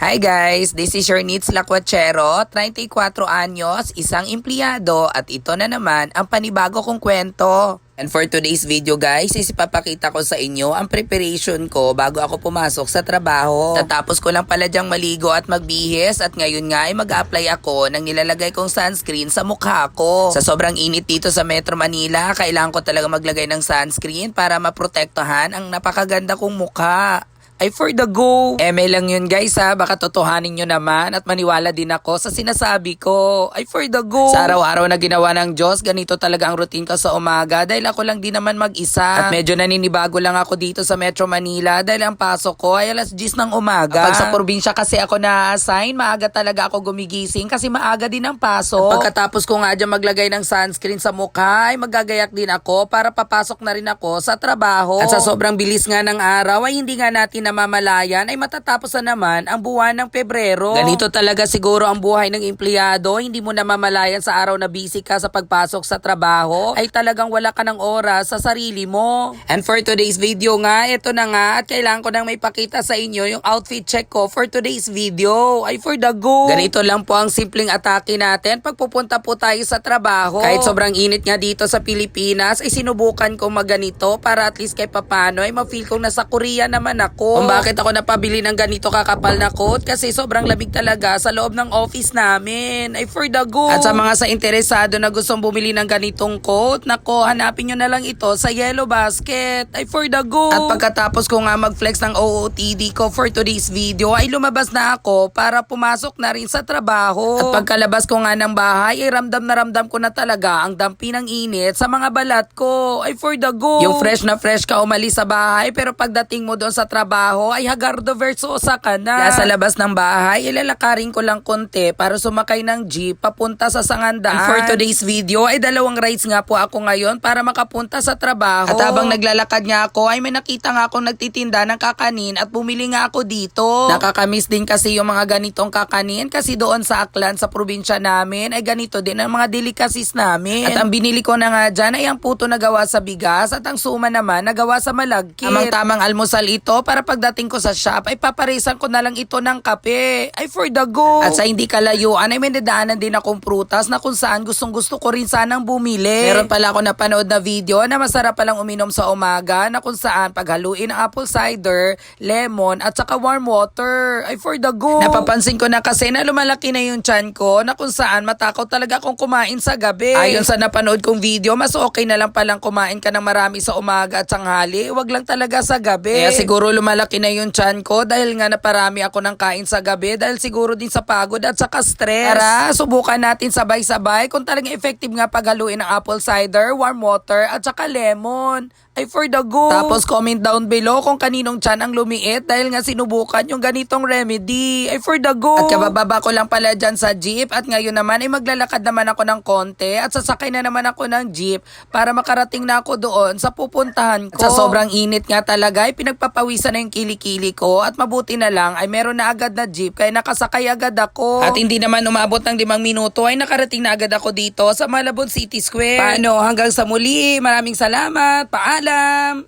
Hi guys, this is your Needs Lacuachero, 34 anyos, isang empleyado at ito na naman ang panibago kong kwento. And for today's video guys, is ipapakita ko sa inyo ang preparation ko bago ako pumasok sa trabaho. Tatapos ko lang pala dyang maligo at magbihis at ngayon nga ay mag-apply ako ng nilalagay kong sunscreen sa mukha ko. Sa sobrang init dito sa Metro Manila, kailangan ko talaga maglagay ng sunscreen para maprotektahan ang napakaganda kong mukha ay for the go. Eme lang yun guys ha, baka totohanin nyo naman at maniwala din ako sa sinasabi ko. Ay for the go. Sa araw-araw na ginawa ng Diyos, ganito talaga ang routine ko sa umaga dahil ako lang din naman mag-isa. At medyo naninibago lang ako dito sa Metro Manila dahil ang pasok ko ay alas 10 ng umaga. Pag sa probinsya kasi ako na-assign, maaga talaga ako gumigising kasi maaga din ang pasok. At pagkatapos ko nga dyan maglagay ng sunscreen sa mukha, ay magagayak din ako para papasok na rin ako sa trabaho. At sa sobrang bilis nga ng araw ay hindi nga natin namamalayan ay matatapos na naman ang buwan ng Pebrero. Ganito talaga siguro ang buhay ng empleyado, hindi mo namamalayan sa araw na busy ka sa pagpasok sa trabaho, ay talagang wala ka ng oras sa sarili mo. And for today's video nga, ito na nga at kailangan ko nang may pakita sa inyo yung outfit check ko for today's video. Ay for the go. Ganito lang po ang simpleng atake natin pag pupunta po tayo sa trabaho. Kahit sobrang init nga dito sa Pilipinas, ay sinubukan ko maganito para at least kahit papano ay ma-feel kong nasa Korea naman ako. Kung bakit ako napabili ng ganito kakapal na coat kasi sobrang lamig talaga sa loob ng office namin. Ay for the go. At sa mga sa interesado na gustong bumili ng ganitong coat, nako hanapin nyo na lang ito sa Yellow Basket. Ay for the go. At pagkatapos ko nga mag-flex ng OOTD ko for today's video ay lumabas na ako para pumasok na rin sa trabaho. At pagkalabas ko nga ng bahay ay ramdam na ramdam ko na talaga ang dampi ng init sa mga balat ko. Ay for the go. Yung fresh na fresh ka umalis sa bahay pero pagdating mo doon sa trabaho ay hagardo versosa ka na. Kaya sa labas ng bahay ilalakarin ko lang konti para sumakay ng jeep papunta sa Sangandaan. And for today's video ay dalawang rides nga po ako ngayon para makapunta sa trabaho. At habang naglalakad nga ako ay may nakita nga akong nagtitinda ng kakanin at bumili nga ako dito. Nakakamiss din kasi yung mga ganitong kakanin kasi doon sa Aklan sa probinsya namin ay ganito din ang mga delicacies namin. At ang binili ko na nga dyan ay ang puto na gawa sa bigas at ang suma naman na gawa sa malagkit. Amang tamang almusal ito para pagdating ko sa shop ay paparisan ko na lang ito ng kape. Ay for the go. At sa hindi kalayuan ay may nadaanan din akong prutas na kung saan gustong gusto ko rin sanang bumili. Meron pala ako napanood na video na masarap palang uminom sa umaga na kung saan paghaluin ang apple cider, lemon at saka warm water. Ay for the go. Napapansin ko na kasi na lumalaki na yung chan ko na kung saan matakot talaga akong kumain sa gabi. Ayon sa napanood kong video, mas okay na lang palang kumain ka ng marami sa umaga at sanghali. Wag lang talaga sa gabi. Kaya siguro lumalaki na yung chan ko dahil nga naparami ako ng kain sa gabi dahil siguro din sa pagod at saka stress. Tara, subukan natin sabay-sabay kung talagang effective nga paghaluin ng apple cider, warm water at saka lemon. Ay for the go. Tapos comment down below kung kaninong chan ang lumiit dahil nga sinubukan yung ganitong remedy. Ay for the go. At kabababa ko lang pala dyan sa jeep at ngayon naman ay maglalakad naman ako ng konti at sasakay na naman ako ng jeep para makarating na ako doon sa pupuntahan ko. At sa sobrang init nga talaga ay pinagpapawisan na yung kilikili ko at mabuti na lang ay meron na agad na jeep kaya nakasakay agad ako. At hindi naman umabot ng limang minuto ay nakarating na agad ako dito sa Malabon City Square. Paano hanggang sa muli. Maraming salamat. Paalam. Islam